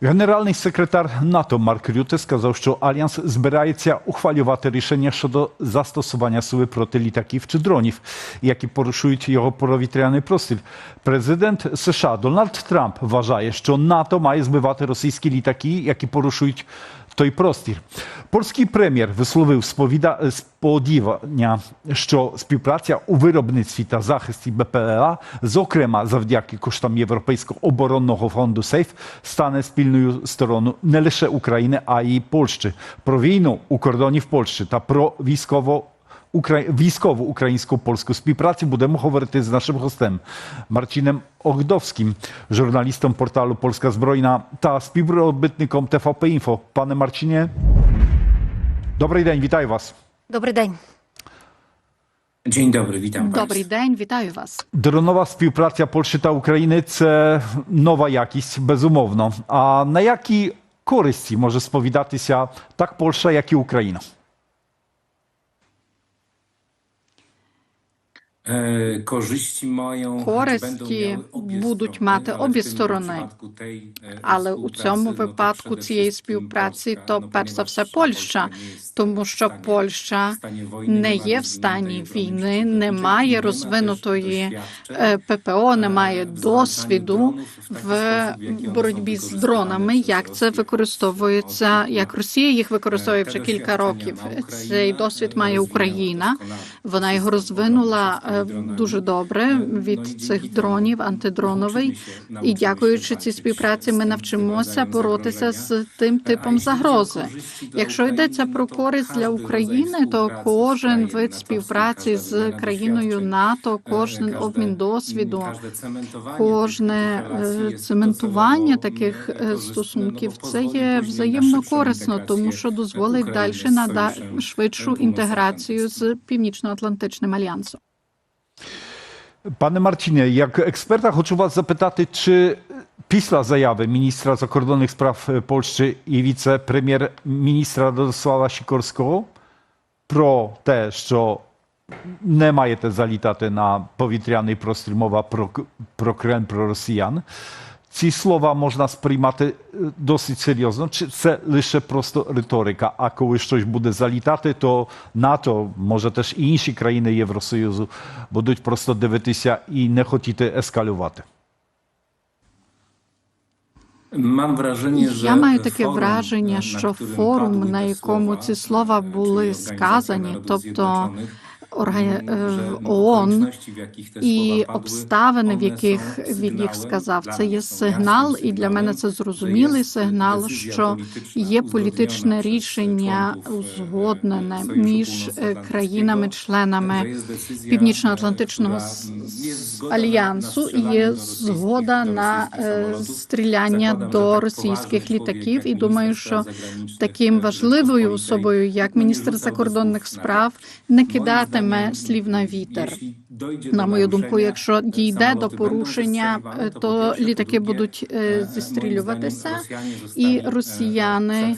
Генеральний секретар НАТО Марк Рюте сказав, що альянс збирається ухвалювати рішення щодо застосування сили проти літаків чи дронів, які порушують його повітряний простір. Президент США Дональд Трамп вважає, що НАТО має збивати російські літаки, які порушують той простір. Польський прем'єр висловив сподівання, що співпраця у виробництві та захисті БПЛА, зокрема завдяки коштам Європейського оборонного фонду СЕЙФ, стане спільною стороною не лише України, а й Польщі. Про війну у кордоні в Польщі та про військово Укра... військову українсько-польську співпрацю будемо говорити з нашим гостем Marcinem Ogdowskim, журналістом порталу Polska Zbrojna та співробітником TVP Info. Пане Марчиnie, добрий день, вітаю вас. Добрий день. Dzień dobry, witam Добрий Państwa. день, вітаю вас. Дронова співпраця Польщі та України це нова якість, безумовно. А на які користі може сповідатися так Польща, як і Україна? E, Користі будуть мати обі сторони. e, Але у цьому випадку цієї співпраці, то перш за все Польща, тому що Польща не є в стані війни, не має розвинутої е, ППО, не має досвіду в боротьбі з дронами, як це використовується, як Росія їх використовує вже кілька років. Цей досвід e, має Україна. Вона його розвинула е, дуже добре Е, ну, від цих дронів антидроновий. І дякуючи цій співпраці, ми навчимося боротися з тим типом chodzi o загрози. Якщо йдеться про користь для України, то кожен вид співпраці з країною НАТО, кожен обмін досвіду, кожне е, цементування таких е, стосунків, це є взаємно корисно, тому що дозволить далі нада швидшу інтеграцію з. Північно-Атлантичним альянсом. Пане Марчине, як експерта, хочу вас запитати, чи після заяви міністра закордонних справ е, Польщі і віце-прем'єр-міністра Радослава Сікорського про те, що не маєте залітати на повітряний простір, мова про, про Кремль, про росіян, ці слова можна сприймати досить серйозно, чи це лише просто риторика, а коли щось буде залітати, то НАТО, може теж і інші країни Євросоюзу будуть просто дивитися і не хотіти ескалювати. Mam wrażenie, że Я маю таке враження, що форум, на якому ці слова були сказані, тобто Mm, е, ООН і обставини, в яких він їх сказав, це є сигнал, і для мене це зрозумілий сигнал, що є політичне рішення e, узгоднене між е, країнами-членами Північно-Атлантичного альянсу і є згода на е, стріляння до російських літаків, і думаю, що таким важливою особою, як міністр закордонних справ, не кидатиме zdaniem, слів на вітер. На мою думку, якщо дійде до порушення, то літаки будуть e, е, зістрілюватися, і e, росіяни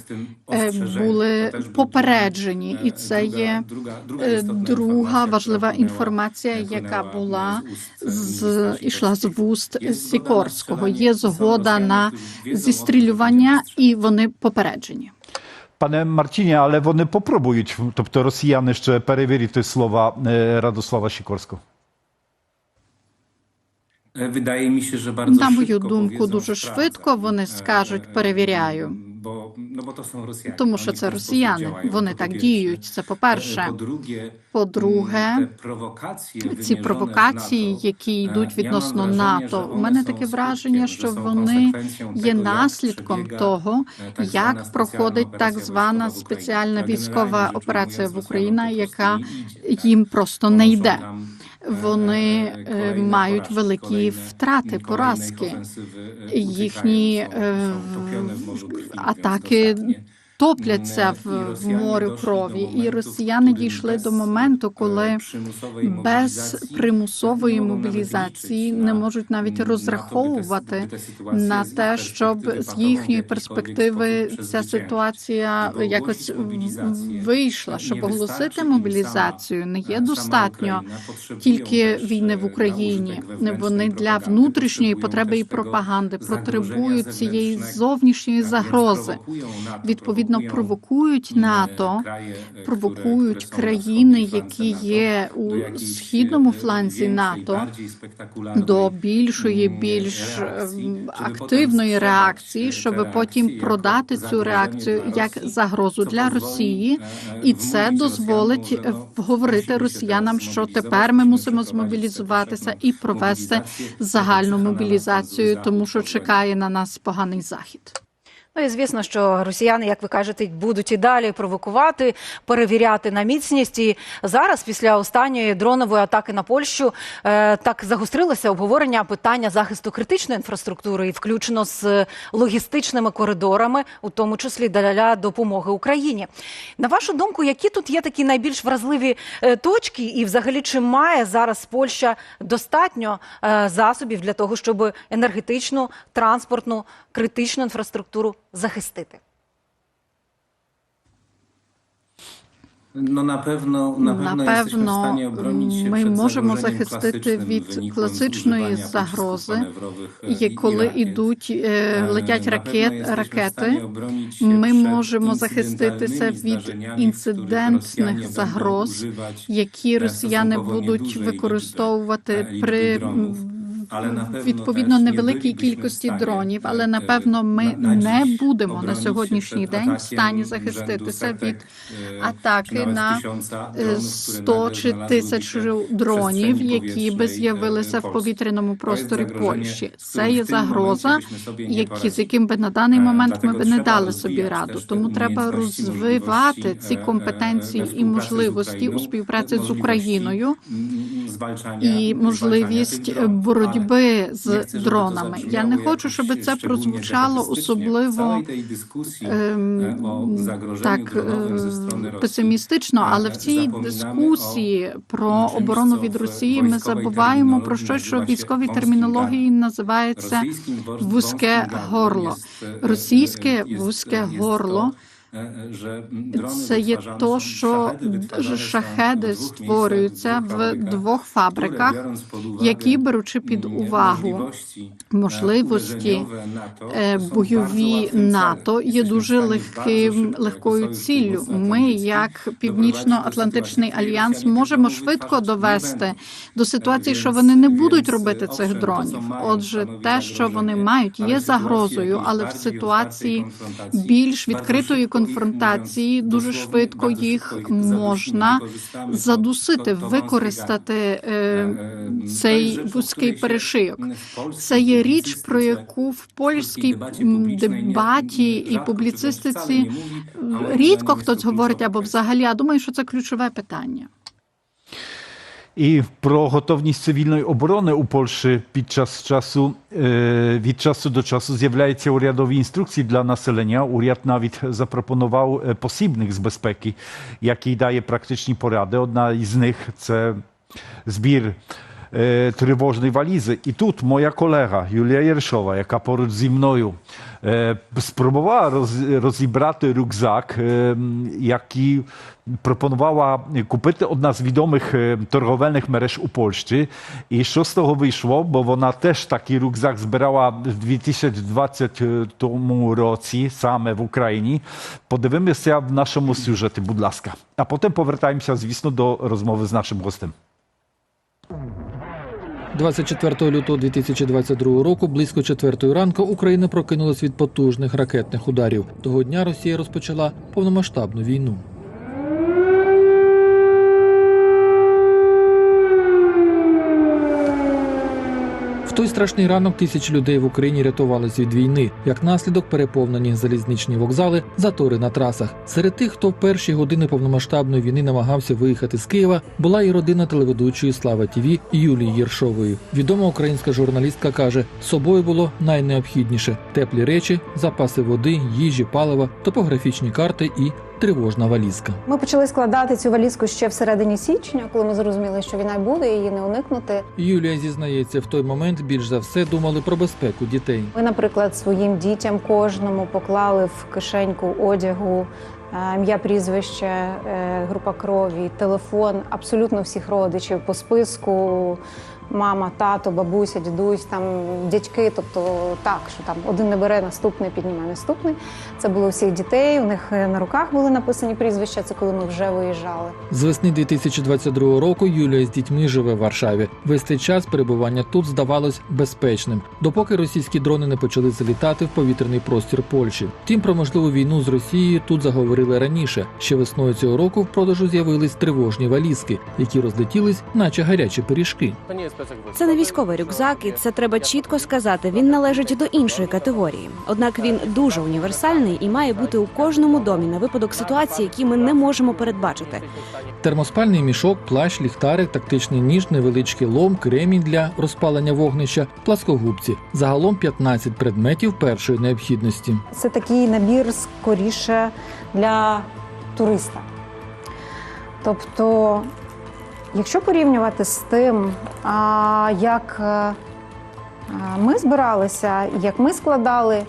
е, були попереджені, і e, це є е, друга важлива інформація, яка e, була з ішла з вуст Сікорського. Є згода на зістрілювання, і вони попереджені. Пане Марчині, але вони попробують, тобто росіяни ще перевірити слова е, Радослава Сікорського. Е, мені, що się, На мою думку, дуже швидко вони Е, скажуть е, перевіряю. Тому що це росіяни. Вони так діють. Це Е, по-перше. По-друге, По-друге, ці провокації, які е, йдуть відносно НАТО, у мене таке враження, що вони є наслідком того, е, як проходить так звана спеціальна військова операція в Україні, яка їм просто не йде. Вони е, е, мають великі втрати, поразки. e, Їхні е, атаки. Топляться в, в морю крові, і росіяни дійшли до моменту, коли е, без примусової мобілізації не можуть навіть розраховувати на те, щоб з їхньої перспективи ця ситуація якось вийшла. Щоб оголосити мобілізацію не є достатньо тільки війни е, в Україні. Вони для внутрішньої потреби і пропаганди потребують цієї зовнішньої загрози. Відповідно, провокуją, провокують е, НАТО, е, провокують країни, які є у східному е, фланзі НАТО, до більшої, більш потім активної реакції, щоб потім продати цю реакцію як загрозу для Росії, е, е, і це дозволить е, говорити росіянам, що тепер ми мусимо змобілізуватися і провести загальну мобілізацію, тому що чекає на нас поганий захід. Ну і звісно, що росіяни, як ви кажете, будуть і далі провокувати, перевіряти на міцність. І зараз, після останньої дронової атаки на Польщу, е, так загострилося обговорення питання захисту критичної інфраструктури, і включно з логістичними коридорами, у тому числі для допомоги Україні. На вашу думку, які тут є такі найбільш вразливі е, точки, і взагалі чи має зараз Польща достатньо е, засобів для того, щоб енергетичну, транспортну, критичну інфраструктуру захистити? No na pewno, na pewno, jesteśmy w певно, stanie obronić się ми можемо захистити від класичної загрози, e, i коли е, E, летять ракет, ракети. Ми можемо захиститися від інцидентних загроз, які е, росіяни будуть використовувати е, при Але, напевно, відповідно невеликій кількості дронів. е, Але е, напевно ми на- на не будемо на сьогоднішній день в стані захиститися від е, атаки на тисяча е, 100 чи nagle тисяч znalazłyby się w дронів, які би з'явилися в повітряному просторі Польщі. Це є загроза, які з яким би на даний момент ми би не дали собі раду. Тому треба розвивати ці компетенції і можливості у співпраці з Україною. І можливість dronów. Боротьби з дронами. Я не хочу, щоб це прозвучало особливо ем, zagrożeniu так ze strony е, песимістично, але в цій дискусії про оборону від Росії ми забуваємо про щось, що в військовій термінології називається вузьке горло. e, Російське вузьке горло e, це є то, що шахеди створюються в двох фабриках, які беручи під mm, увагу можливості, е, бойові НАТО є дуже легким легкою ціллю. Ми, як Північно-Атлантичний альянс, можемо швидко довести до ситуації, що вони не будуть робити цих дронів. Отже, те, що вони мають, є загрозою, але в ситуації більш відкритої ich, конфронтації дуже швидко їх можна задусити, використати е, Е, е, цей вузький перешийок. Це є річ, про яку в польській дебаті і публіцистиці рідко хтось говорить або взагалі. Я думаю, що це ключове питання. І про готовність цивільної оборони у Польщі під час часу від часу до часу з'являються урядові інструкції для населення. Уряд навіть запропонував посібник з безпеки, який дає практичні поради. Одна із них це збір е, тривожної валізи. І тут моя колега Юлія Єршова, яка поруч зі мною е, спробувала роз, розібрати рюкзак, е, який пропонувала купити одна з відомих е, торговельних мереж у Польщі. І що з того вийшло? Бо вона теж такий рюкзак збирала в 2020 році саме в Україні. Подивимося в нашому сюжеті, будь ласка. А потім повертаємося, звісно, до розмови з нашим гостем. 24 лютого 2022 року, близько четвертої ранку, Україна прокинулась від потужних ракетних ударів. Того дня Росія розпочала повномасштабну війну. Той страшний ранок тисячі людей в Україні рятувались від війни. Як наслідок переповнені залізничні вокзали, затори на трасах. Серед тих, хто в перші години повномасштабної війни намагався виїхати з Києва, була і родина телеведучої Слава ТІВІ Юлії Єршової. Відома українська журналістка каже: собою було найнеобхідніше: теплі речі, запаси води, їжі, палива, топографічні карти і тривожна валізка. Ми почали складати цю валізку ще в середині січня, коли ми зрозуміли, що війна буде, її не уникнути. Юлія зізнається, в той момент більш за все думали про безпеку дітей. Ми, наприклад, своїм дітям кожному поклали в кишеньку одягу. е, Ім'я, прізвище, е, група крові, телефон абсолютно всіх родичів по списку. Мама, тато, бабуся, дідусь, там дядьки. Тобто так, що там один не бере, наступний піднімає наступний. Це було у всіх дітей. У них е, на руках були написані прізвища. Це коли ми вже виїжджали. З весни 2022 року Юлія з дітьми живе в Варшаві. Весь цей час перебування тут здавалось безпечним, допоки російські дрони не почали залітати в повітряний простір Польщі. Втім, про можливу війну з Росією тут заговорили раніше. Ще весною цього року в продажу з'явились тривожні валізки, які розлетілись, наче гарячі пиріжки. Це не військовий рюкзак, і це треба чітко сказати. Він належить до іншої категорії. Однак він дуже універсальний і має бути у кожному домі на випадок ситуації, які ми не можемо передбачити. Термоспальний мішок, плащ, ліхтарик, тактичний ніж, невеличкий лом, кремінь для розпалення вогнища, пласкогубці. Загалом 15 предметів першої необхідності. Це такий набір скоріше для туриста. Тобто, якщо порівнювати з тим, як е, а, ми збиралися, як ми складали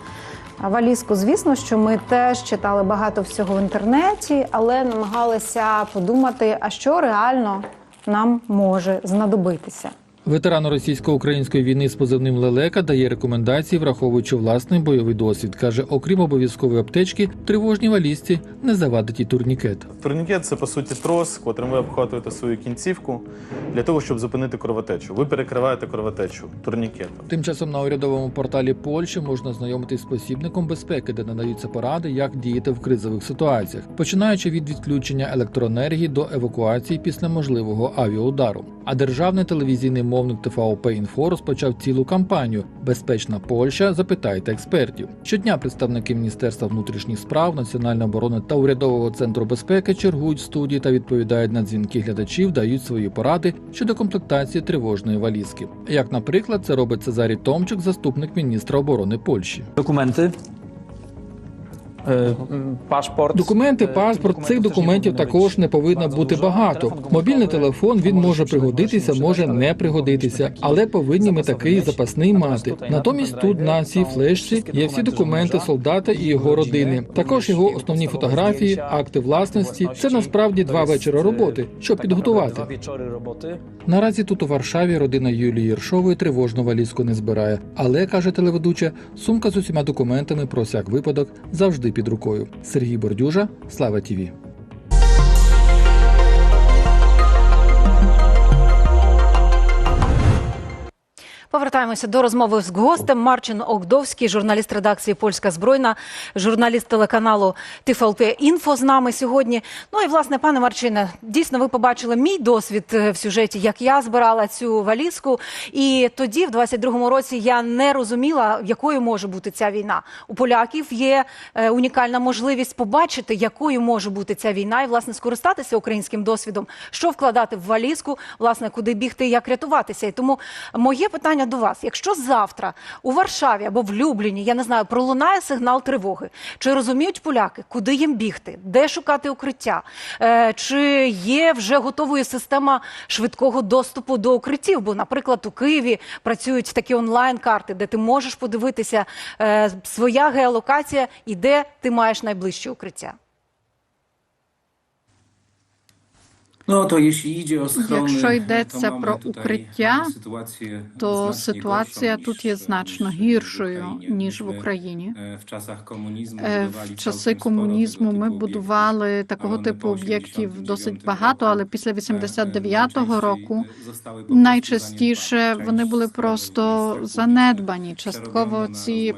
валізку, звісно, що ми теж читали багато всього в інтернеті, але намагалися подумати, а що реально нам може знадобитися. Ветеран російсько-української війни з позивним Лелека дає рекомендації, враховуючи власний бойовий досвід. каже, окрім обов'язкової аптечки, в тривожній валізці не завадить і турнікет. Турнікет це по суті трос, котрим ви обхватуєте свою кінцівку для того, щоб зупинити кровотечу. Ви перекриваєте кровотечу турнікетом. Тим часом на урядовому порталі Польщі можна знайомитись з посібником безпеки, де надаються поради, як діяти в кризових ситуаціях, починаючи від відключення електроенергії до евакуації після можливого авіаудару. А державний телевізійний мовник ТВОП «Інфо» розпочав цілу кампанію Безпечна Польща. Запитайте експертів. Щодня представники Міністерства внутрішніх справ, національної оборони та урядового центру безпеки чергують студії та відповідають на дзвінки глядачів, дають свої поради щодо комплектації тривожної валізки. Як, наприклад, це робить Цезарій Томчик, заступник міністра оборони Польщі. Документи. Е, Пашпорт. Документи, Е, паспорт цих документів також не повинно бути багато. Мобільний телефон він може пригодитися, може не пригодитися, але повинні ми такий запасний мати. Натомість тут на цій флешці є всі документи солдата і його родини. Також його основні фотографії, акти власності. Це насправді два вечора e, роботи, щоб підготувати. Наразі тут у Варшаві родина Юлії Єршової тривожну валізку не збирає, але каже телеведуча, сумка з усіма документами про всяк випадок завжди під рукою. Сергій Бордюжа, Слава Тіві. Повертаємося до розмови з гостем. Марчин Огдовський, журналіст редакції Польська Збройна, журналіст телеканалу ТФЛП Інфо з нами сьогодні. Ну і власне, пане Марчине, дійсно, ви побачили мій досвід е, в сюжеті, як я збирала цю валізку. І тоді, в 22-му році, я не розуміла, якою може бути ця війна. У поляків є е, унікальна можливість побачити, якою може бути ця війна, і власне скористатися українським досвідом, що вкладати в валізку, власне, куди бігти, як рятуватися. І тому моє питання до вас: якщо завтра у Варшаві або в Любліні, я не знаю, пролунає сигнал тривоги, чи розуміють поляки, куди їм бігти, де шукати укриття, е, чи є вже готовою система швидкого доступу до укриттів? Бо, наприклад, у Києві працюють такі онлайн-карти, де ти можеш подивитися е, своя геолокація і де ти маєш найближче укриття. Jeśli idzie Якщо йдеться про укриття, то ситуація тут є значно гіршою ніж в Україні. e, В часах комунізму Е, В часи комунізму ми будували такого типу об'єктів досить багато, але після 89-го року найчастіше вони були просто занедбані. Частково ці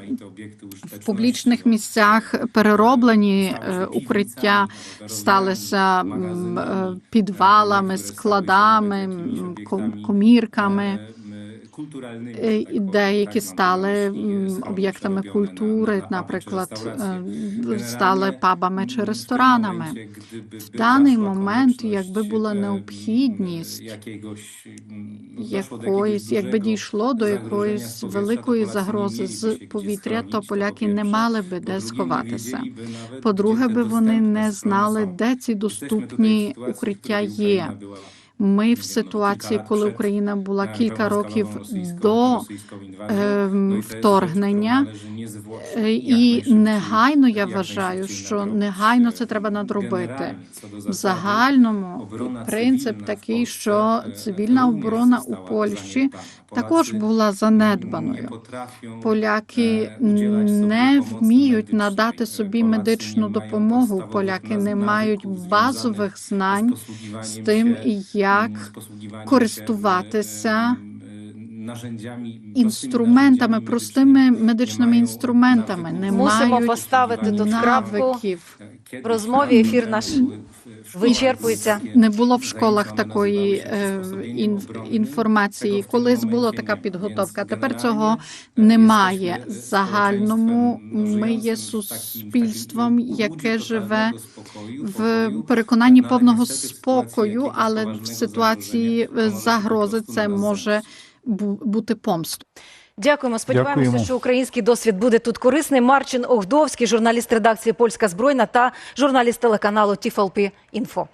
в публічних місцях перероблені е, укриття сталися м, е, się складами, комірками. Е, деякі стали об'єктами культури, наприклад, е, стали пабами чи ресторанами. В даний момент, якби була необхідність якоїсь, якби дійшло до якоїсь великої загрози з повітря, то поляки не мали би де сховатися. По-друге, би вони не знали, де ці доступні укриття є. Ми в ситуації, коли Україна була кілька років до ем, вторгнення, е, і негайно я вважаю, що негайно це треба надробити. В загальному принцип такий, що цивільна оборона у Польщі також була занедбаною. Поляки не вміють надати собі медичну допомогу. Поляки не мають базових знань з тим, як користуватися інструментами, простими медичними інструментами. Не Мусимо мають поставити тут крапку. навиків. В розмові ефір наш вичерпується. Не було в школах такої е, ін, інформації. Колись була така підготовка. Тепер цього немає. Загальному ми є суспільством, яке живе в переконанні повного спокою, але в ситуації е, загрози це може бути помстою. Дякуємо. Сподіваємося, Дякуємо. що український досвід буде тут корисний. Марчин Огдовський, журналіст редакції Польська збройна та журналіст телеканалу Тіфалпі Інфо.